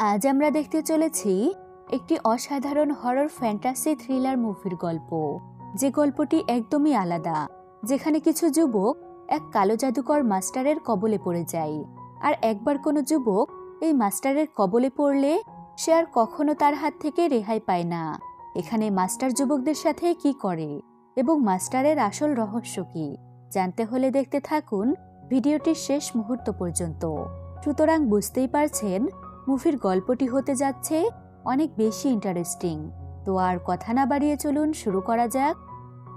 আজ আমরা দেখতে চলেছি একটি অসাধারণ হরর ফ্যান্টাসি থ্রিলার মুভির গল্প। যে গল্পটি একদমই আলাদা, যেখানে কিছু যুবক এক কালো জাদুকর মাস্টারের কবলে পড়ে যায় আর একবার কোনো যুবক এই মাস্টারের কবলে পড়লে সে আর কখনো তার হাত থেকে রেহাই পায় না। এখানে মাস্টার যুবকদের সাথে কি করে এবং মাস্টারের আসল রহস্য কি, জানতে হলে দেখতে থাকুন ভিডিওটির শেষ মুহূর্ত পর্যন্ত। সুতরাং বুঝতেই পারছেন মুভির গল্পটি হতে যাচ্ছে অনেক বেশি ইন্টারেস্টিং তো আর কথা না বাড়িয়ে চলুন, শুরু করা যাক।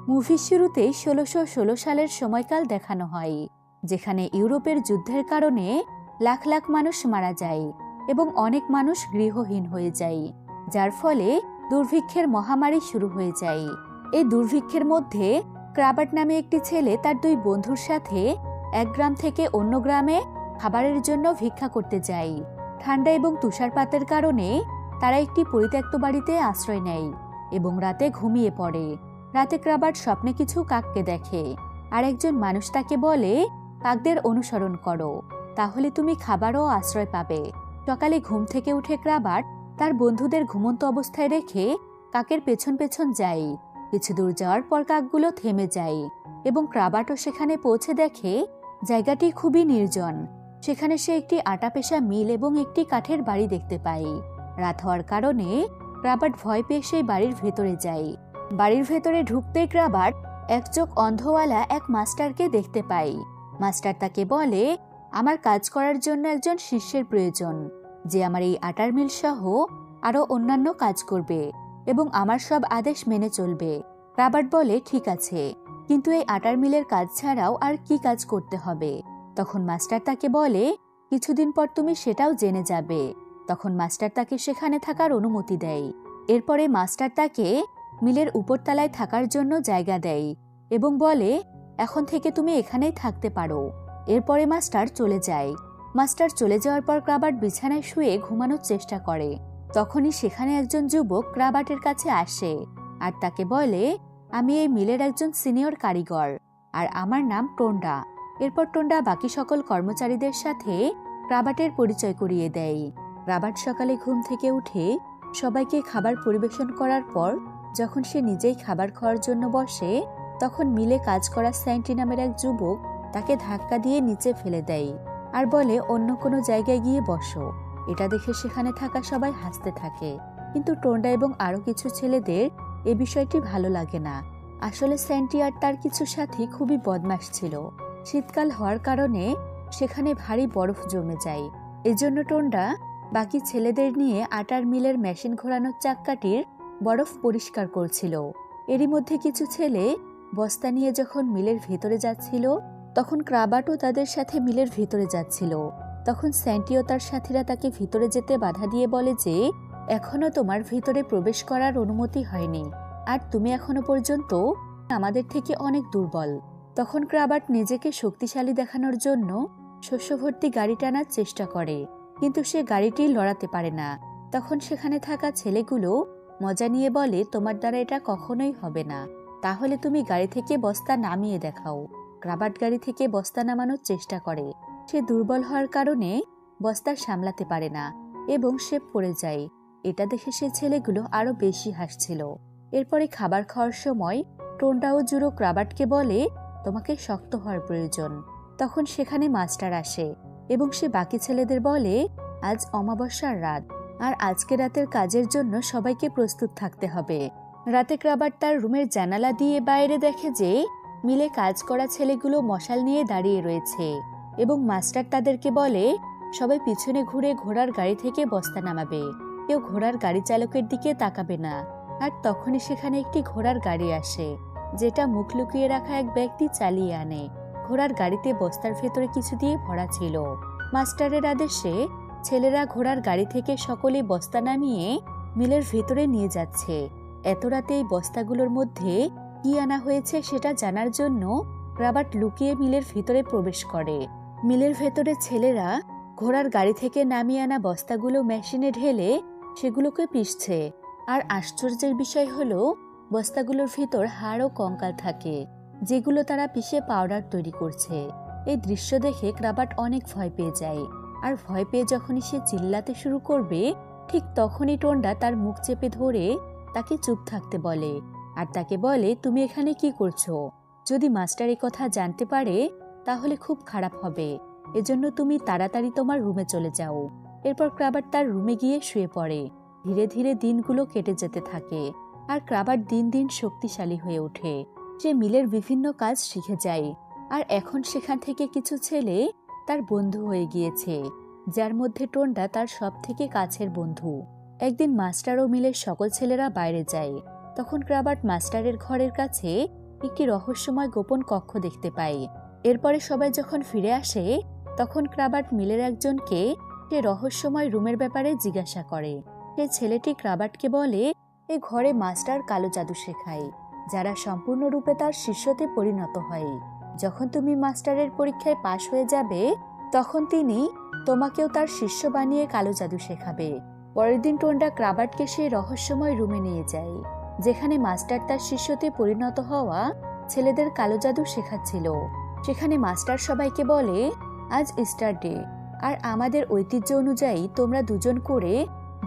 মুভির শুরুতে ষোলোশো ষোলো সালের সময়কাল দেখানো হয়, যেখানে ইউরোপের যুদ্ধের কারণে লাখ লাখ মানুষ মারা যায় এবং অনেক মানুষ গৃহহীন হয়ে যায়, যার ফলে দুর্ভিক্ষের মহামারী শুরু হয়ে যায়। এই দুর্ভিক্ষের মধ্যে ক্রাবার্ট নামে একটি ছেলে তার দুই বন্ধুর সাথে এক গ্রাম থেকে অন্য গ্রামে খাবারের জন্য ভিক্ষা করতে যায়। ঠান্ডা এবং তুষারপাতের কারণে তারা একটি পরিত্যক্ত বাড়িতে আশ্রয় নেয় এবং রাতে ঘুমিয়ে পড়ে। রাতে ক্রাবার্ট স্বপ্নে কিছু কাককে দেখে। আর একজন মানুষ তাকে বলে, কাকদের অনুসরণ করো, তাহলে তুমি খাবারও আশ্রয় পাবে। সকালে ঘুম থেকে উঠে ক্রাবার্ট তার বন্ধুদের ঘুমন্ত অবস্থায় রেখে কাকের পেছন পেছন যায়। কিছু দূর যাওয়ার পর কাকগুলো থেমে যায় এবং ক্রাবার্টও সেখানে পৌঁছে দেখে, জায়গাটি খুবই নির্জন। সেখানে সে একটি আটা পেশা মিল এবং একটি কাঠের বাড়ি দেখতে পায়। রাত হওয়ার কারণে ক্রাবার্ট ভয় পেয়ে সেই বাড়ির ভেতরে যায়। বাড়ির ভেতরে ঢুকতেই ক্রাবার্ট এক চোখ অন্ধওয়ালা এক মাস্টারকে দেখতে পাই মাস্টার তাকে বলে, আমার কাজ করার জন্য একজন শিষ্যের প্রয়োজন। যে আমার এই আটার মিল সহ আরও অন্যান্য কাজ করবে এবং আমার সব আদেশ মেনে চলবে। রাবার্ট বলে, ঠিক আছে। কিন্তু এই আটার মিলের কাজ ছাড়াও আর কি কাজ করতে হবে? তখন মাস্টার তাকে বলে, কিছুদিন পর তুমি সেটাও জেনে যাবে। তখন মাস্টার তাকে সেখানে থাকার অনুমতি দেয়। এরপরে মাস্টার তাকে মিলের উপরতলায় থাকার জন্য জায়গা দেয় এবং বলে, এখন থেকে তুমি এখানেই থাকতে পারো। এরপরে মাস্টার চলে যায়। মাস্টার চলে যাওয়ার পর ক্রাবার্ট বিছানায় শুয়ে ঘুমানোর চেষ্টা করে। তখনই সেখানে একজন যুবক ক্রাবার্টের কাছে আসে আর তাকে বলে, আমি এই মিলের একজন সিনিয়র কারিগর আর আমার নাম টোন্ডা। এরপর টোন্ডা বাকি সকল কর্মচারীদের সাথে ক্রাবার্টের পরিচয় করিয়ে দেয়। রাবার্ট সকালে ঘুম থেকে উঠে সবাইকে খাবার পরিবেশন করার পর যখন সে নিজেই খাবার খাওয়ার জন্য বসে, তখন মিলে কাজ করা স্যান্টি নামের এক যুবক তাকে ধাক্কা দিয়ে নিচে ফেলে দেয় আর বলে, অন্য কোনো জায়গায় গিয়ে বসো। এটা দেখে সেখানে থাকা সবাই হাসতে থাকে। কিন্তু টোন্ডা এবং আরও কিছু ছেলেদের এ বিষয়টি ভালো লাগে না। আসলে স্যান্টি আর তার কিছু সাথী খুবই বদমাস ছিল। শীতকাল হওয়ার কারণে সেখানে ভারী বরফ জমে যায়। এজন্য টোন্ডা বাকি ছেলেদের নিয়ে আটার মিলের মেশিন ঘোরানোর চাক্কাটির বরফ পরিষ্কার করছিল। এরই মধ্যে কিছু ছেলে বস্তা নিয়ে যখন মিলের ভেতরে যাচ্ছিল, তখন ক্রাবাটও তাদের সাথে মিলের ভেতরে যাচ্ছিল। তখন স্যান্টিও তার সাথীরা তাকে ভিতরে যেতে বাধা দিয়ে বলে যে, এখনও তোমার ভিতরে প্রবেশ করার অনুমতি হয়নি। আর তুমি এখনও পর্যন্ত আমাদের থেকে অনেক দুর্বল। তখন ক্রাবার্ট নিজেকে শক্তিশালী দেখানোর জন্য শস্যভর্তি গাড়ি টানার চেষ্টা করে। কিন্তু সে গাড়িটি লড়াতে পারে না। তখন সেখানে থাকা ছেলেগুলো মজা নিয়ে বলে, তোমার দ্বারা এটা কখনোই হবে না। তাহলে তুমি গাড়ি থেকে বস্তা নামিয়ে দেখাও। ক্রাবার্ট গাড়ি থেকে বস্তা নামানোর চেষ্টা করে। সে দুর্বল হওয়ার কারণে বস্তা সামলাতে পারে না এবং সে পড়ে যায়। এটা দেখে সে ছেলেগুলো আরও বেশি হাসছিল। এরপরে খাবার খাওয়ার সময় টোনটা ও জুড়ো ক্রাবার্টকে বলে তোমাকে শক্ত হওয়ার প্রয়োজন। তখন সেখানে মাস্টার আসে এবং সে বাকি ছেলেদের বলে, আজ অমাবস্যার রাত, আর আজকে রাতের কাজের জন্য সবাইকে প্রস্তুত থাকতে হবে। রাতে ক্রাবার্ট তার রুমের জানালা দিয়ে বাইরে দেখে যে, মিলে কাজ করা ছেলেগুলো মশাল নিয়ে দাঁড়িয়ে রয়েছে এবং মাস্টার তাদেরকে বলে, সবাই পিছনে ঘুরে ঘোড়ার গাড়ি থেকে বস্তা নামাবে। কেউ ঘোড়ার গাড়ি চালকের দিকে তাকাবে না। আর তখনই সেখানে একটি ঘোড়ার গাড়ি আসে। যেটা মুখ লুকিয়ে রাখা এক ব্যক্তি চালিয়ে আনে। ঘোড়ার গাড়িতে বস্তার ভেতরে কিছু দিয়ে ভরা ছিল। মাস্টারের আদেশে ছেলেরা ঘোড়ার গাড়ি থেকে সকলে বস্তা নামিয়ে মিলের ভেতরে নিয়ে যাচ্ছে। এত রাতে এই বস্তাগুলোর মধ্যে কি আনা হয়েছে সেটা জানার জন্য রাবার্ট লুকিয়ে মিলের ভেতরে প্রবেশ করে। মিলের ভেতরে ছেলেরা ঘোড়ার গাড়ি থেকে নামিয়ে আনা বস্তাগুলো মেশিনে ঢেলে সেগুলোকে পিষছে। আর আশ্চর্যের বিষয় হলো বস্তাগুলোর ভিতর হাড় ও কঙ্কাল থাকে, যেগুলো তারা পিষে পাউডার তৈরি করছে। এই দৃশ্য দেখে ক্রাবার্ট অনেক ভয় পেয়ে যায়। আর ভয় পেয়ে যখনই সে চিল্লাতে শুরু করবে, ঠিক তখনই টোন্ডা তার মুখ চেপে ধরে তাকে চুপ থাকতে বলে, আর তাকে বলে, তুমি এখানে কি করছ? যদি মাস্টার এই কথা জানতে পারে, তাহলে খুব খারাপ হবে। এজন্য তুমি তাড়াতাড়ি তোমার রুমে চলে যাও। এরপর ক্রাবার তার রুমে গিয়ে শুয়ে পড়ে। ধীরে ধীরে দিনগুলো কেটে যেতে থাকে। আর ক্রাবার দিন দিন শক্তিশালী হয়ে ওঠে সে মিলের বিভিন্ন কাজ শিখে যায়। আর এখন সেখান থেকে কিছু ছেলে তার বন্ধু হয়ে গিয়েছে, যার মধ্যে টোন্ডা তার সব থেকে কাছের বন্ধু। একদিন মাস্টার ও মিলের সকল ছেলেরা বাইরে যায়। তখন ক্রাবার্ট মাস্টারের ঘরের কাছে একটি রহস্যময় গোপন কক্ষ দেখতে পায়। এরপরে সবাই যখন ফিরে আসে, তখন ক্রাবার্ট মিলের একজনকে সে রহস্যময় রুমের ব্যাপারে জিজ্ঞাসা করে। সে ছেলেটি ক্রাবার্টকে বলে এ ঘরে মাস্টার কালো জাদু শেখায়, যারা সম্পূর্ণরূপে তার শিষ্যতে পরিণত হয়। যখন তুমি মাস্টারের পরীক্ষায় পাশ হয়ে যাবে, তখন তিনি তোমাকেও তার শিষ্য বানিয়ে কালো জাদু শেখাবে। পরের দিন টোন্ডা ক্রাবার্টকে সেই রহস্যময় রুমে নিয়ে যায়, যেখানে মাস্টার তার শিষ্যতে পরিণত হওয়া ছেলেদের কালো জাদু শেখাচ্ছিল। সেখানে মাস্টার সবাইকে বলে, আজ ইস্টার ডে, আর আমাদের ঐতিহ্য অনুযায়ী তোমরা দুজন করে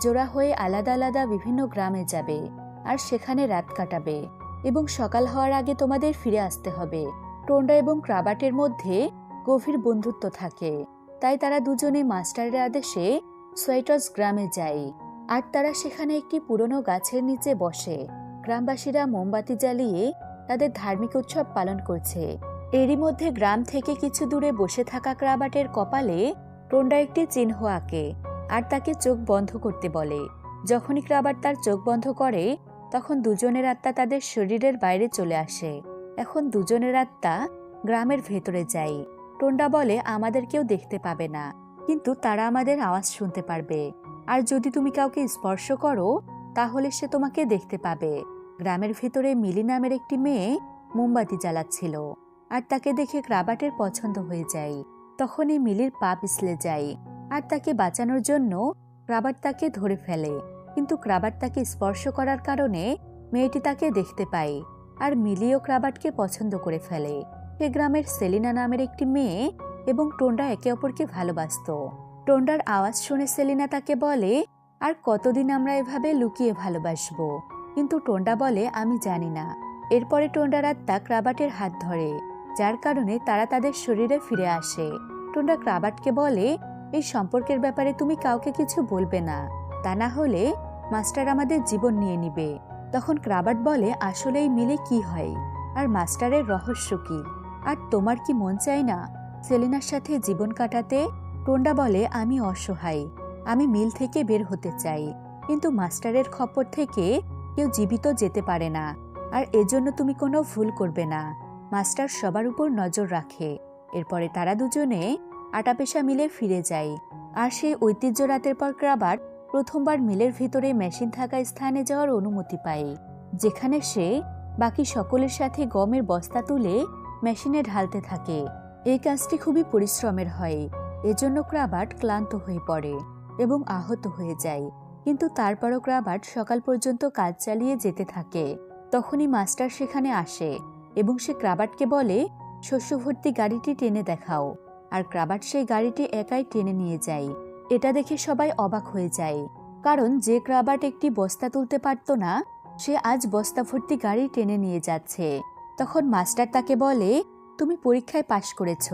জোড়া হয়ে আলাদা আলাদা বিভিন্ন গ্রামে যাবে আর সেখানে রাত কাটাবে এবং সকাল হওয়ার আগে তোমাদের ফিরে আসতে হবে। টোন্ডা এবং ক্রাবাটের মধ্যে গভীর বন্ধুত্ব থাকে। তাই তারা দুজনে মাস্টারের আদেশে সোয়েটস গ্রামে যায়। আর তারা সেখানে একটি পুরনো গাছের নিচে বসে। গ্রামবাসীরা মোমবাতি জ্বালিয়ে তাদের ধার্মিক উৎসব পালন করছে। এরই মধ্যে গ্রাম থেকে কিছু দূরে বসে থাকা ক্রাবাটের কপালে টোন্ডা একটি চিহ্ন আঁকে। আর তাকে চোখ বন্ধ করতে বলে। যখনই ক্রাবার তার চোখ বন্ধ করে, তখন দুজনের আত্মা তাদের শরীরের বাইরে চলে আসে। এখন দুজনের আত্মা গ্রামের ভেতরে যায়। টোন্ডা বলে, আমাদের কেউ দেখতে পাবে না। কিন্তু তারা আমাদের আওয়াজ শুনতে পারবে। আর যদি তুমি কাউকে স্পর্শ করো, তাহলে সে তোমাকে দেখতে পাবে। গ্রামের ভেতরে মিলি নামের একটি মেয়ে মোমবাতি জ্বালাচ্ছিল। আর তাকে দেখে ক্রাবাটের পছন্দ হয়ে যায়। তখনই মিলির পা পিছলে যায়। আর তাকে বাঁচানোর জন্য ক্রাবার তাকে ধরে ফেলে। কিন্তু ক্রাবার তাকে স্পর্শ করার কারণে মেয়েটি তাকে দেখতে পায় আর মিলিও ক্রাবাটকে পছন্দ করে ফেলে। সে গ্রামের সেলিনা নামের একটি মেয়ে এবং টোন্ডা একে অপরকে ভালোবাসত। টোন্ডার আওয়াজ শুনে সেলিনা তাকে বলে, আর কতদিন আমরা এভাবে লুকিয়ে ভালোবাসবো? কিন্তু টোন্ডা বলে, আমি জানি না। এরপরে টোন্ডার আত্মা ক্রাবাটের হাত ধরে, যার কারণে তারা তাদের শরীরে ফিরে আসে। টোন্ডা ক্রাবাটকে বলে এই সম্পর্কের ব্যাপারে তুমি কাউকে কিছু বলবে না। তা না হলে মাস্টার আমাদের জীবন নিয়ে নিবে। তখন ক্রাবাট বলে, আসলে এই মিলে কি হয়? আর মাস্টারের রহস্য কি? আর তোমার কি মন চায় না সেলিনার সাথে জীবন কাটাতে? টোন্ডা বলে, আমি অসহায়। আমি মিল থেকে বের হতে চাই। কিন্তু মাস্টারের খপ্পর থেকে কেউ জীবিত যেতে পারে না। আর এজন্য তুমি কোনো ভুল করবে না। মাস্টার সবার উপর নজর রাখে। এরপরে তারা দুজনে আটাপেশা মিলে ফিরে যায় আর সেই ঐতিহ্য রাতের পর ক্রাবার প্রথমবার মিলের ভিতরে মেশিন থাকা স্থানে যাওয়ার অনুমতি পায় যেখানে সে বাকি সকলের সাথে গমের বস্তা তুলে মেশিনে ঢালতে থাকে। এই কাজটি খুবই পরিশ্রমের হয়। এজন্য ক্রাবার্ট ক্লান্ত হয়ে পড়ে এবং আহত হয়ে যায়। কিন্তু তারপরও ক্রাবার্ট সকাল পর্যন্ত কাজ চালিয়ে যেতে থাকে। তখনই মাস্টার সেখানে আসে এবং সে ক্রাবার্টকে বলে শস্য ভর্তি গাড়িটি টেনে দেখাও। আর ক্রাবার্ট সেই গাড়িটি একাই টেনে নিয়ে যায়। এটা দেখে সবাই অবাক হয়ে যায়। কারণ যে ক্রাবার্ট একটি বস্তা তুলতে পারত না, সে আজ বস্তা ভর্তি গাড়ি টেনে নিয়ে যাচ্ছে। তখন মাস্টার তাকে বলে, তুমি পরীক্ষায় পাশ করেছ,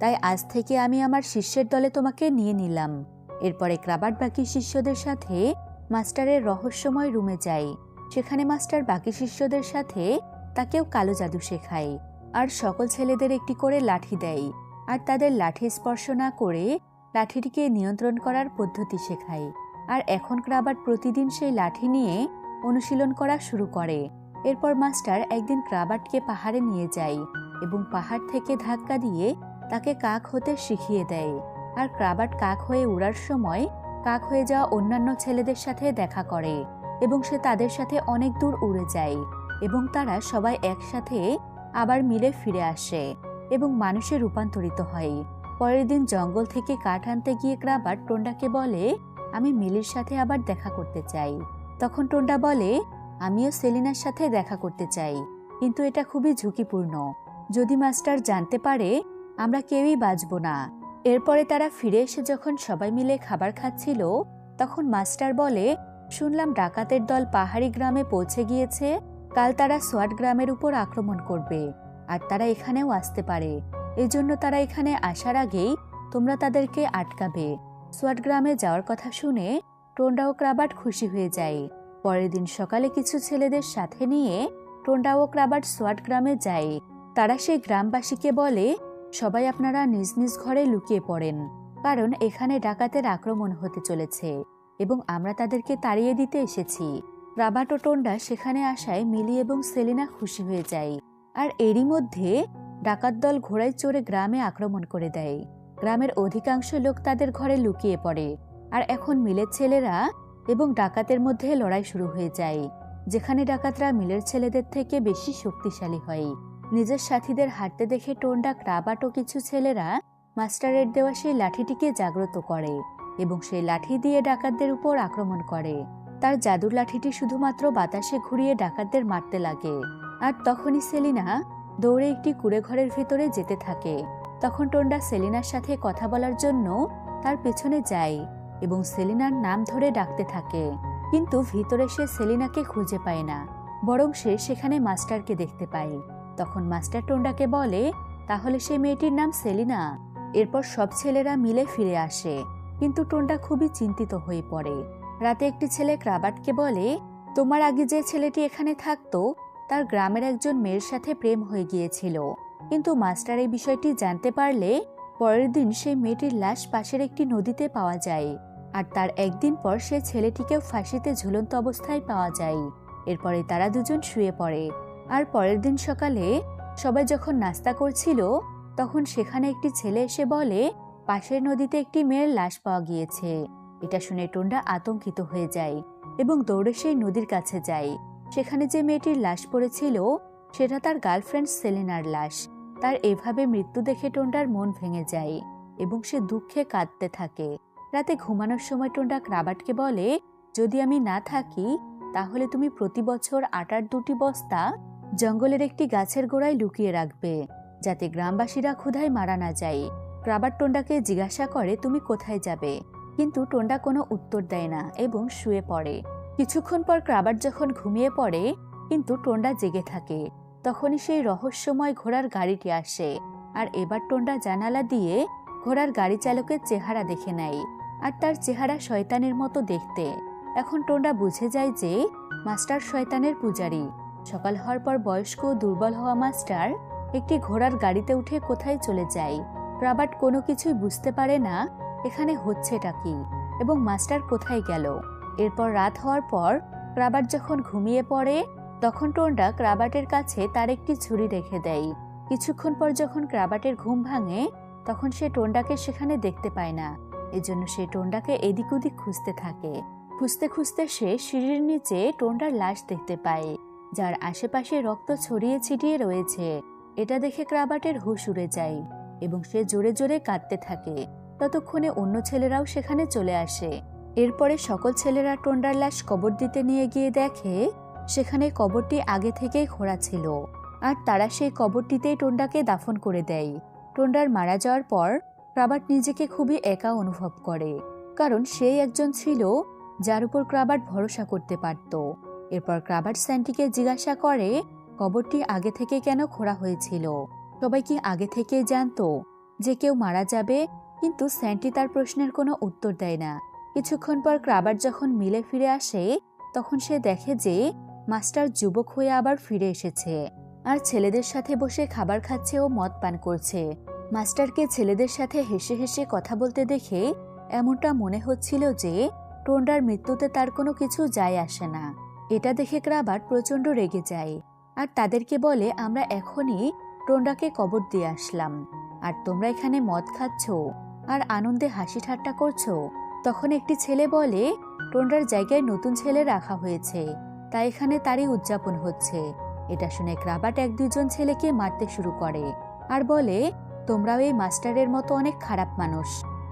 তাই আজ থেকে আমি আমার শিষ্যের দলে তোমাকে নিয়ে নিলাম। এরপরে ক্রাবার্ট বাকি শিষ্যদের সাথে মাস্টারের রহস্যময় রুমে যায়। সেখানে মাস্টার বাকি শিষ্যদের সাথে তাকেও কালো জাদু শেখায়। আর সকল ছেলেদের একটি করে লাঠি দেয়। আর তাদের লাঠি স্পর্শ না করে লাঠিটিকে নিয়ন্ত্রণ করার পদ্ধতি শেখায়। আর এখন ক্রাবার্ট প্রতিদিন সেই লাঠি নিয়ে অনুশীলন করা শুরু করে। এরপর মাস্টার একদিন ক্রাবার্টকে পাহাড়ে নিয়ে যায় এবং পাহাড় থেকে ধাক্কা দিয়ে তাকে কাক হতে শিখিয়ে দেয়। আর ক্রাবার্ট কাক হয়ে উড়ার সময় কাক হয়ে যাওয়া অন্যান্য ছেলেদের সাথে দেখা করে এবং সে তাদের সাথে অনেক দূর উড়ে যায় এবং তারা সবাই একসাথে আবার মিলে ফিরে আসে। এবং মানুষে রূপান্তরিত হয়। পরের দিন জঙ্গল থেকে কাঠ আনতে গিয়ে ক্রাবার টোন্ডাকে বলে, আমি মিলির সাথে আবার দেখা করতে চাই। তখন টোন্ডা বলে, আমিও সেলিনার সাথে দেখা করতে চাই, কিন্তু এটা খুবই ঝুঁকিপূর্ণ। যদি মাস্টার জানতে পারে, আমরা কেউই বাঁচব না। এরপরে তারা ফিরে এসে যখন সবাই মিলে খাবার খাচ্ছিল, তখন মাস্টার বলে, শুনলাম ডাকাতের দল পাহাড়ি গ্রামে পৌঁছে গিয়েছে, কাল তারা সোয়াট গ্রামের উপর আক্রমণ করবে। আর তারা এখানেও আসতে পারে। এজন্য তারা এখানে আসার আগেই তোমরা তাদেরকে আটকাবে। সোয়াট গ্রামে যাওয়ার কথা শুনে টোন্ডা ও ক্রাবাট খুশি হয়ে যায়। পরের দিন সকালে কিছু ছেলেদের সাথে নিয়ে টোন্ডা ও ক্রাবাট সোয়াট গ্রামে যায়। তারা সেই গ্রামবাসীকে বলে, সবাই আপনারা নিজ নিজ ঘরে লুকিয়ে পড়েন, কারণ এখানে ডাকাতের আক্রমণ হতে চলেছে এবং আমরা তাদেরকে তাড়িয়ে দিতে এসেছি। রাবাট ও টোন্ডা সেখানে আসায় মিলি এবং সেলিনা খুশি হয়ে যায়। আর এরই মধ্যে ডাকাত দল ঘোড়ায় চড়ে গ্রামে আক্রমণ করে দেয়। গ্রামের অধিকাংশ লোক তাদের ঘরে লুকিয়ে পড়ে। আর এখন মিলের ছেলেরা এবং ডাকাতের মধ্যে লড়াই শুরু হয়ে যায়, যেখানে ডাকাতরা মিলের ছেলেদের থেকে বেশি শক্তিশালী হয়। নিজের সাথীদের হাঁটতে দেখে টোন্ডা ক্রাবাট ও কিছু ছেলেরা মাস্টারের দেওয়া সেই লাঠিটিকে জাগ্রত করে এবং সেই লাঠি দিয়ে ডাকাতদের উপর আক্রমণ করে। তার জাদুর লাঠিটি শুধুমাত্র বাতাসে ঘুরিয়ে ডাকাতদের মারতে লাগে। আর তখনই সেলিনা দৌড়ে একটি কুড়ে ঘরের ভেতরে যেতে থাকে। তখন টোন্ডা সেলিনার সাথে কথা বলার জন্য তার পেছনে যায় এবং সেলিনার নাম ধরে ডাকতে থাকে। কিন্তু ভিতরে সে সেলিনাকে খুঁজে পায় না, বরং সে সেখানে মাস্টারকে দেখতে পায়। তখন মাস্টার টোন্ডাকে বলে, তাহলে সে মেয়েটির নাম সেলিনা? এরপর সব ছেলেরা মিলে ফিরে আসে। কিন্তু টোন্ডা খুবই চিন্তিত হয়ে পড়ে। রাতে একটি ছেলে ক্রাবাটকে বলে, তোমার আগে যে ছেলেটি এখানে থাকতো তার গ্রামের একজন মেয়ের সাথে প্রেম হয়ে গিয়েছিল। কিন্তু মাস্টার এই বিষয়টি জানতে পারলে পরের দিন সেই মেয়েটির লাশ পাশের একটি নদীতে পাওয়া যায় আর তার একদিন পর সে ছেলেটিকেও ফাঁসিতে ঝুলন্ত অবস্থায় পাওয়া যায়। এরপরে তারা দুজন শুয়ে পড়ে আর পরের দিন সকালে সবাই যখন নাস্তা করছিল, তখন সেখানে একটি ছেলে এসে বলে, পাশের নদীতে একটি মেয়ের লাশ পাওয়া গিয়েছে। এটা শুনে টোন্ডা আতঙ্কিত হয়ে যায় এবং দৌড়ে সেই নদীর কাছে যায়। সেখানে যে মেয়েটির লাশ পড়েছিল, সেটা তার গার্লফ্রেন্ড সেলিনার লাশ। তার এভাবে মৃত্যু দেখে টোন্ডার মন ভেঙে যায় এবং সে দুঃখে কাঁদতে থাকে। রাতে ঘুমানোর সময় টোন্ডা ক্রাবাটকে বলে, যদি আমি না থাকি, তাহলে তুমি প্রতি বছর আটার দুটি বস্তা জঙ্গলের একটি গাছের গোড়ায় লুকিয়ে রাখবে, যাতে গ্রামবাসীরা ক্ষুধায় মারা না যায়। ক্রাবাট টোন্ডাকে জিজ্ঞাসা করে, তুমি কোথায় যাবে? কিন্তু টোন্ডা কোনো উত্তর দেয় না এবং শুয়ে পড়ে। কিছুক্ষণ পর ক্রাবার যখন ঘুমিয়ে পড়ে, কিন্তু টোন্ডা জেগে থাকে। তখনই সেই রহস্যময় ঘোড়ার গাড়িটি আসে। আর এবার টোন্ডা জানালা দিয়ে ঘোড়ার গাড়ি চালকের চেহারা দেখে নেয়। আর তার চেহারা শয়তানের মতো দেখতে। এখন টোন্ডা বুঝে যায় যে, মাস্টার শয়তানের পূজারী। সকাল হওয়ার পর বয়স্ক দুর্বল হওয়া মাস্টার একটি ঘোড়ার গাড়িতে উঠে কোথায় চলে যায়। রাবার্ট কোনো কিছুই বুঝতে পারে না, এখানে হচ্ছেটা কি? এবং মাস্টার কোথায় গেল? এরপর রাত হওয়ার পর ক্রাবাট যখন ঘুমিয়ে পড়ে, তখন টোন্ডা ক্রাবাটের কাছে তার একটি ছুরি রেখে দেয়। কিছুক্ষণ পর যখন ক্রাবাটের ঘুম ভাঙে, তখন সে টোন্ডাকে সেখানে দেখতে পায় না। এজন্য সে টোন্ডাকে এদিক ওদিক খুঁজতে থাকে। খুঁজতে খুঁজতে সে সিঁড়ির নিচে টোন্ডার লাশ দেখতে পায়, যার আশেপাশে রক্ত ছড়িয়ে ছিটিয়ে রয়েছে। এটা দেখে ক্রাবাটের হুশ উড়ে যায় এবং সে জোরে জোরে কাঁদতে থাকে। ততক্ষণে অন্য ছেলেরাও সেখানে চলে আসে। এরপরে সকল ছেলেরা টোন্ডার লাশ কবর দিতে নিয়ে গিয়ে দেখে, সেখানে কবরটি আগে থেকেই খোঁড়া ছিল। আর তারা সেই কবরটিতেই টোন্ডাকে দাফন করে দেয়। টোন্ডার মারা যাওয়ার পর ক্রাবাট নিজেকে খুবই একা অনুভব করে। কারণ সেই একজন ছিল যার উপর ক্রাবাট ভরসা করতে পারত। এরপর ক্রাবাট স্যান্টিকে জিজ্ঞাসা করে, কবরটি আগে থেকে কেন খোঁড়া হয়েছিল? সবাই কি আগে থেকেই জানতো যে কেউ মারা যাবে? কিন্তু স্যান্টি তার প্রশ্নের কোনো উত্তর দেয় না। কিছুক্ষণ পর ক্রাবার যখন মিলে ফিরে আসে, তখন সে দেখে যে মাস্টার যুবক হয়ে আবার ফিরে এসেছে। আর ছেলেদের সাথে বসে খাবার খাচ্ছে ও মদ পান করছে। মাস্টারকে ছেলেদের সাথে হেসে হেসে কথা বলতে দেখে এমনটা মনে হচ্ছিল যে টোন্ডার মৃত্যুতে তার কোনো কিছু যায় আসে না। এটা দেখে ক্রাবার প্রচণ্ড রেগে যায়। আর তাদেরকে বলে, আমরা এখনই টোন্ডাকে কবর দিয়ে আসলাম। আর তোমরা এখানে মদ খাচ্ছ। আর আনন্দে হাসি ঠাট্টা করছ। তখন একটি ছেলে বলে টোন্ডার জায়গায় নতুন ছেলে রাখা হয়েছে। তাই এখানে তারই উদযাপন হচ্ছে। এটা শুনে ক্রাবাট এক দুজন ছেলেকে মারতে শুরু করে আর বলে, তোমরাও এই মাস্টারের মতো অনেক খারাপ মানুষ।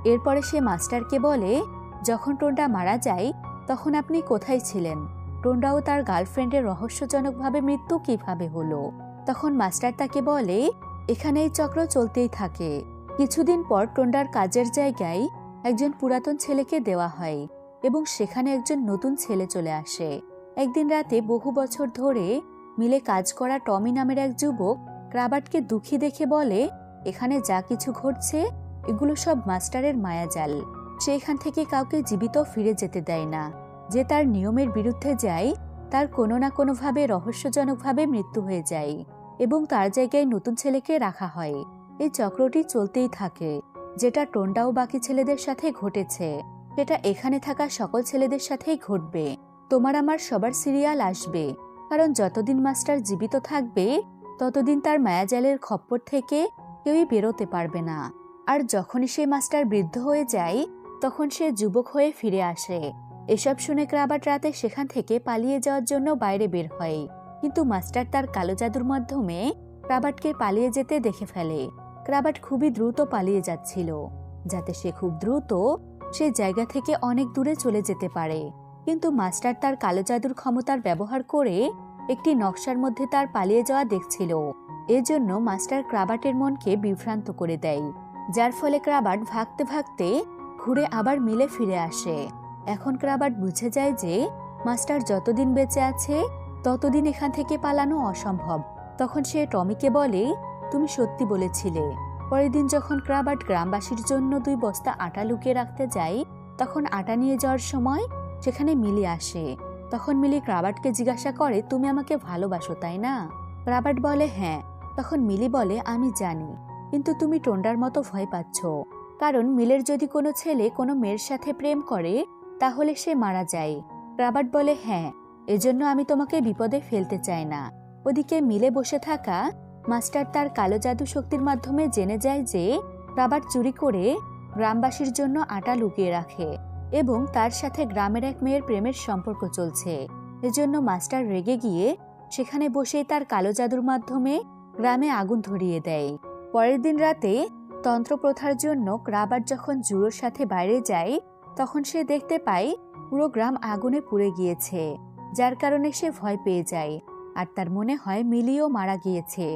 এরপরে সে মাস্টারকে বলে, যখন টোন্ডা মারা যায়, তখন আপনি কোথায় ছিলেন? টোন্ডাও তার গার্লফ্রেন্ডের রহস্যজনকভাবে মৃত্যু কীভাবে হলো? তখন মাস্টার তাকে বলে, এখানে এই চক্র চলতেই থাকে। কিছুদিন পর টন্ডার কাজের জায়গায় একজন পুরাতন ছেলেকে দেওয়া হয় এবং সেখানে একজন নতুন ছেলে চলে আসে। একদিন রাতে বহু বছর ধরে মিলে কাজ করা টমি নামের এক যুবক ক্রাবাটকে দুঃখী দেখে বলে, এখানে যা কিছু ঘটছে, এগুলো সব মাস্টারের মায়াজাল। সে এখান থেকে কাউকে জীবিত ফিরে যেতে দেয় না। যে তার নিয়মের বিরুদ্ধে যায়, তার কোনো না কোনোভাবে রহস্যজনকভাবে মৃত্যু হয়ে যায় এবং তার জায়গায় নতুন ছেলেকে রাখা হয়। এই চক্রটি চলতেই থাকে। যেটা টোন্ডা ও বাকি ছেলেদের সাথে ঘটেছে, সেটা এখানে থাকা সকল ছেলেদের সাথেই ঘটবে। তোমার আমার সবার সিরিয়াল আসবে, কারণ যতদিন মাস্টার জীবিত থাকবে, ততদিন তার মায়াজালের খপ্পর থেকে কেউই বেরোতে পারবে না। আর যখনই সে মাস্টার বৃদ্ধ হয়ে যায়, তখন সে যুবক হয়ে ফিরে আসে। এসব শুনে ক্রাবাট রাতে সেখান থেকে পালিয়ে যাওয়ার জন্য বাইরে বের হয়। কিন্তু মাস্টার তার কালো জাদুর মাধ্যমে ক্রাবাটকে পালিয়ে যেতে দেখে ফেলে। ক্রাবাট খুবই দ্রুত পালিয়ে যাচ্ছিল, যাতে সে খুব দ্রুত সে জায়গা থেকে অনেক দূরে চলে যেতে পারে। কিন্তু মাস্টার তার কালো জাদুর ক্ষমতার ব্যবহার করে একটি নকশার মধ্যে তার পালিয়ে যাওয়া দেখছিল। এজন্য মাস্টার ক্রাবাটের মনকে বিভ্রান্ত করে দেয়, যার ফলে ক্রাবাট ভাগতে ভাগতে ঘুরে আবার মিলে ফিরে আসে। এখন ক্রাবাট বুঝে যায় যে মাস্টার যতদিন বেঁচে আছে, ততদিন এখান থেকে পালানো অসম্ভব। তখন সে টমিকে বলে তুমি সত্যি বলেছিলে। পরের দিন যখন ক্রাবাট গ্রামবাসীর জন্য দুই বস্তা আটা লুকিয়ে রাখতে যায় তখন আটা নিয়ে যাওয়ার সময় সেখানে মিলি আসে। তখন মিলি ক্রাবাটকে জিজ্ঞাসা করে, তুমি আমাকে ভালোবাসো, তাই না? ক্রাবাট বলে হ্যাঁ। তখন মিলি বলে, আমি জানি, কিন্তু তুমি টোন্ডার মতো ভয় পাচ্ছ। কারণ মিলের যদি কোনো ছেলে কোনো মেয়ের সাথে প্রেম করে, তাহলে সে মারা যায়। ক্রাবাট বলে হ্যাঁ এজন্য আমি তোমাকে বিপদে ফেলতে চাই না। ওদিকে মিলে বসে থাকা মাস্টার তার কালো জাদু শক্তির মাধ্যমে জেনে যায় যে রাবার চুরি করে গ্রামবাসীর জন্য আটা লুকিয়ে রাখে এবং তার সাথে গ্রামের এক মেয়ের প্রেমের সম্পর্ক চলছে। এজন্য মাস্টার রেগে গিয়ে সেখানে বসেই তার কালো জাদুর মাধ্যমে গ্রামে আগুন ধরিয়ে দেয়। পরের দিন রাতে তন্ত্রপ্রথার জন্য রাবার যখন জুড়োর সাথে বাইরে যায়, তখন সে দেখতে পায় পুরো গ্রাম আগুনে পুড়ে গিয়েছে, যার কারণে সে ভয় পেয়ে যায়। আর তার মনে হয় মিলিও মারা গিয়েছে।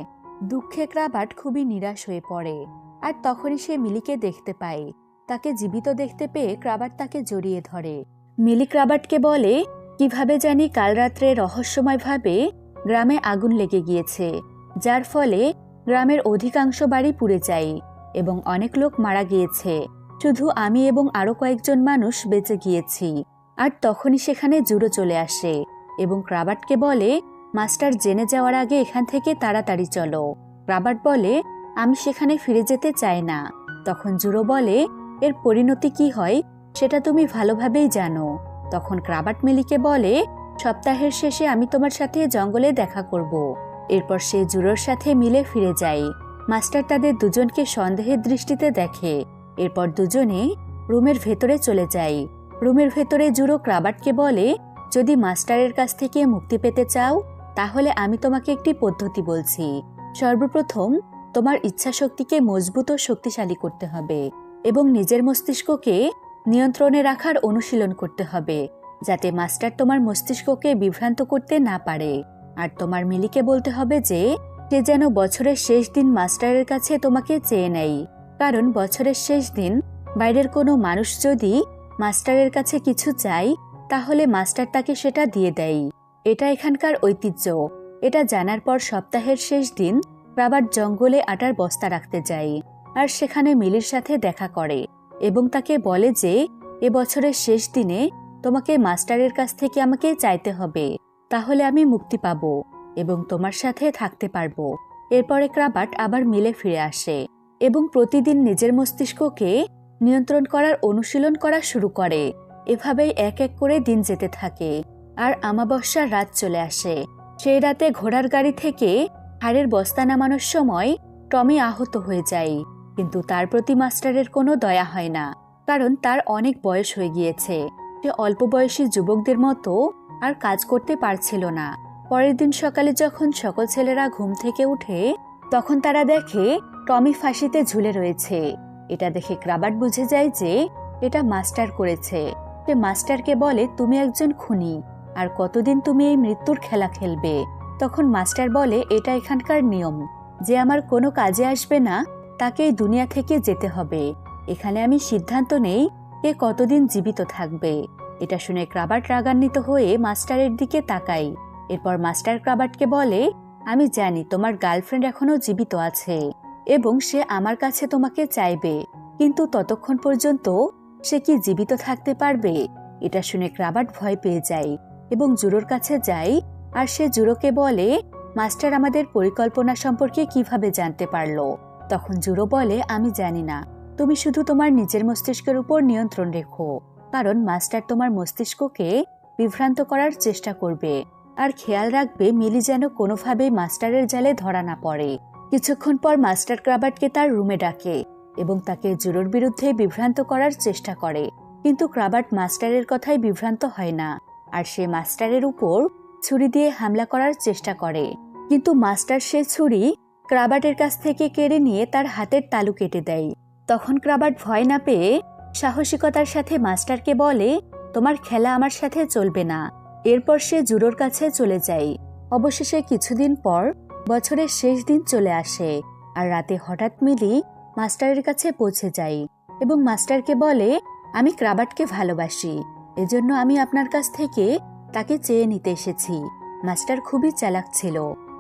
দুঃখে ক্রাবাট খুবই নিরাশ হয়ে পড়ে। আর তখনই সে মিলিকে দেখতে পায়। তাকে জীবিত দেখতে পেয়ে ক্রাবাট তাকে জড়িয়ে ধরে। মিলি ক্রাবাটকে বলে, কীভাবে জানি কাল রাত্রে রহস্যময়ভাবে গ্রামে আগুন লেগে গিয়েছে। যার ফলে গ্রামের অধিকাংশ বাড়ি পুড়ে যায় এবং অনেক লোক মারা গিয়েছে। শুধু আমি এবং আরও কয়েকজন মানুষ বেঁচে গিয়েছি। আর তখনই সেখানে জুড়ো চলে আসে এবং ক্রাবাটকে বলে মাস্টার জেনে যাওয়ার আগে এখান থেকে তাড়াতাড়ি চলো। ক্রাবাট বলে, আমি সেখানে ফিরে যেতে চাই না। তখন জুড়ো বলে, এর পরিণতি কি হয় সেটা তুমি ভালোভাবেই জানো। তখন ক্রাবাট মিলিকে বলে, সপ্তাহের শেষে আমি তোমার সাথে জঙ্গলে দেখা করব। এরপর সে জুড়োর সাথে মিলে ফিরে যায়। মাস্টার তাদের দুজনকে সন্দেহের দৃষ্টিতে দেখে। এরপর দুজনে রুমের ভেতরে চলে যায়। রুমের ভেতরে জুড়ো ক্রাবাটকে বলে, যদি মাস্টারের কাছ থেকে মুক্তি পেতে চাও তাহলে আমি তোমাকে একটি পদ্ধতি বলছি। সর্বপ্রথম, তোমার ইচ্ছা শক্তিকে মজবুত ও শক্তিশালী করতে হবে এবং নিজের মস্তিষ্ককে নিয়ন্ত্রণে রাখার অনুশীলন করতে হবে, যাতে মাস্টার তোমার মস্তিষ্ককে বিভ্রান্ত করতে না পারে। আর তোমার মিলিকে বলতে হবে যে, সে যেন বছরের শেষ দিন মাস্টারের কাছে তোমাকে চেয়ে নেয়। কারণ বছরের শেষ দিন, বাইরের কোনো মানুষ যদি মাস্টারের কাছে কিছু চাই তাহলে মাস্টার তাকে সেটা দিয়ে দেয়। এটা এখানকার ঐতিহ্য। এটা জানার পর সপ্তাহের শেষ দিন রাবার জঙ্গলে আটার বস্তা রাখতে যায় আর সেখানে মিলির সাথে দেখা করে এবং তাকে বলে যে, এ বছরের শেষ দিনে তোমাকে মাস্টারের কাছ থেকে আমাকে চাইতে হবে, তাহলে আমি মুক্তি পাব এবং তোমার সাথে থাকতে পারব। এরপরে ক্রাবাট আবার মিলে ফিরে আসে এবং প্রতিদিন নিজের মস্তিষ্ককে নিয়ন্ত্রণ করার অনুশীলন করা শুরু করে। এভাবেই এক এক করে দিন যেতে থাকে। আর আমাবস্যার রাত চলে আসে। সেই রাতে ঘোড়ার গাড়ি থেকে হাড়ের বস্তা নামানোর সময় টমি আহত হয়ে যায়। কিন্তু তার প্রতি মাস্টারের কোনো দয়া হয় না, কারণ তার অনেক বয়স হয়ে গিয়েছে। সে অল্প বয়সী যুবকদের মতো আর কাজ করতে পারছিল না। পরের দিন সকালে যখন সকল ছেলেরা ঘুম থেকে উঠে, তখন তারা দেখে টমি ফাঁসিতে ঝুলে রয়েছে। এটা দেখে ক্রাবাট বুঝে যায় যে এটা মাস্টার করেছে। সে মাস্টারকে বলে, তুমি একজন খুনি। আর কতদিন তুমি এই মৃত্যুর খেলা খেলবে? তখন মাস্টার বলে, এটা এখানকার নিয়ম। যে আমার কোনো কাজে আসবে না, তাকে এই দুনিয়া থেকে যেতে হবে। এখানে আমি সিদ্ধান্ত নেই কে কতদিন জীবিত থাকবে। এটা শুনে ক্রাবাট রাগান্বিত হয়ে মাস্টারের দিকে তাকাই। এরপর মাস্টার ক্রাবাটকে বলে, আমি জানি তোমার গার্লফ্রেন্ড এখনও জীবিত আছে এবং সে আমার কাছে তোমাকে চাইবে, কিন্তু ততক্ষণ পর্যন্ত সে কি জীবিত থাকতে পারবে? এটা শুনে ক্রাবাট ভয় পেয়ে যায়। এবং জুরোর কাছে যাই, আর সে জুরোকে বলে, মাস্টার আমাদের পরিকল্পনা সম্পর্কে কীভাবে জানতে পারল? তখন জুরো বলে, আমি জানি না। তুমি শুধু তোমার নিজের মস্তিষ্কের উপর নিয়ন্ত্রণ রেখো, কারণ মাস্টার তোমার মস্তিষ্ককে বিভ্রান্ত করার চেষ্টা করবে। আর খেয়াল রাখবে, মিলি যেন কোনোভাবেই মাস্টারের জালে ধরা না পড়ে। কিছুক্ষণ পর মাস্টার ক্রাবাটকে তার রুমে ডাকে এবং তাকে জুরোর বিরুদ্ধে বিভ্রান্ত করার চেষ্টা করে। কিন্তু ক্রাবাট মাস্টারের কথাই বিভ্রান্ত হয় না। আর সে মাস্টারের উপর ছুরি দিয়ে হামলা করার চেষ্টা করে। কিন্তু মাস্টার সে ছুরি ক্রাবাটের কাছ থেকে কেড়ে নিয়ে তার হাতের তালু কেটে দেয়। তখন ক্রাবাট ভয় না পেয়ে সাহসিকতার সাথে মাস্টারকে বলে, তোমার খেলা আমার সাথে চলবে না। এরপর সে জুডোর কাছে চলে যায়। অবশেষে কিছুদিন পর বছরের শেষ দিন চলে আসে আর রাতে হঠাৎ মিলি মাস্টারের কাছে পৌঁছে যায় এবং মাস্টারকে বলে, আমি ক্রাবাটকে ভালোবাসি। এজন্য আমি আপনার কাছ থেকে তাকে চেয়ে নিতে এসেছি। মাস্টার খুবই চালাক ছিল,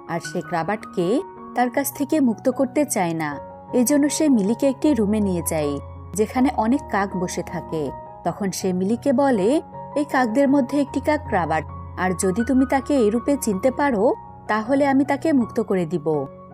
আর সে ক্রাবাটকে তার কাছ থেকে মুক্ত করতে চায় না। এজন্য সে মিলিকে একটি রুমে নিয়ে যায়, যেখানে অনেক কাক বসে থাকে। তখন সে মিলিকে বলে, এই কাকদের মধ্যে একটি কাক ক্রাবাট, আর যদি তুমি তাকে এই রূপে চিনতে পারো, তাহলে আমি তাকে মুক্ত করে দিব।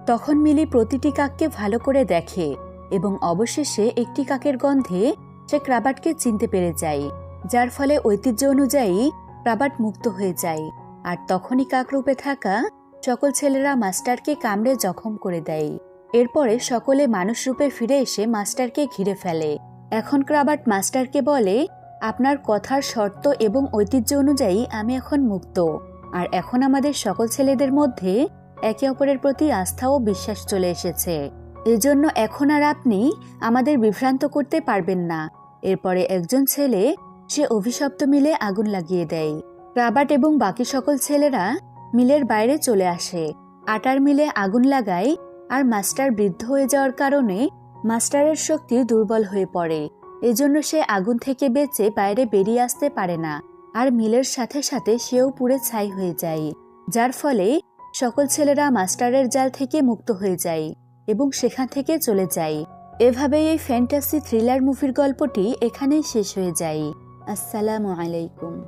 তখন মিলি প্রতিটি কাককে ভালো করে দেখে, এবং অবশেষে একটি কাকের গন্ধে সে ক্রাবাটকে চিনতে পেরে যায়। যার ফলে ঐতিহ্য অনুযায়ী ক্রাবাট মুক্ত হয়ে যায়। আর তখনই কাকরূপে থাকা সকল ছেলেরা মাস্টারকে কামড়ে জখম করে দেয়। এরপরে সকলে মানুষ রূপে ফিরে এসে মাস্টারকে ঘিরে ফেলে। এখন ক্রাবাট মাস্টারকে বলে, আপনার কথার শর্ত এবং ঐতিহ্য অনুযায়ী আমি এখন মুক্ত। আর এখন আমাদের সকল ছেলেদের মধ্যে একে অপরের প্রতি আস্থা ও বিশ্বাস চলে এসেছে। এজন্য এখন আর আপনি আমাদের বিভ্রান্ত করতে পারবেন না। এরপরে একজন ছেলে সে অভিশপ্ত মিলে আগুন লাগিয়ে দেয়। রাবার্ট এবং বাকি সকল ছেলেরা মিলের বাইরে চলে আসে। আটার মিলে আগুন লাগায় আর মাস্টার বৃদ্ধ হয়ে যাওয়ার কারণে মাস্টারের শক্তি দুর্বল হয়ে পড়ে। এজন্য সে আগুন থেকে বেঁচে বাইরে বেরিয়ে আসতে পারে না। আর মিলের সাথে সাথে সেও পুড়ে ছাই হয়ে যায়। যার ফলে সকল ছেলেরা মাস্টারের জাল থেকে মুক্ত হয়ে যায় এবং সেখান থেকে চলে যায়। এভাবেই এই ফ্যান্টাসি থ্রিলার মুভির গল্পটি এখানেই শেষ হয়ে যায়। السلام عليكم.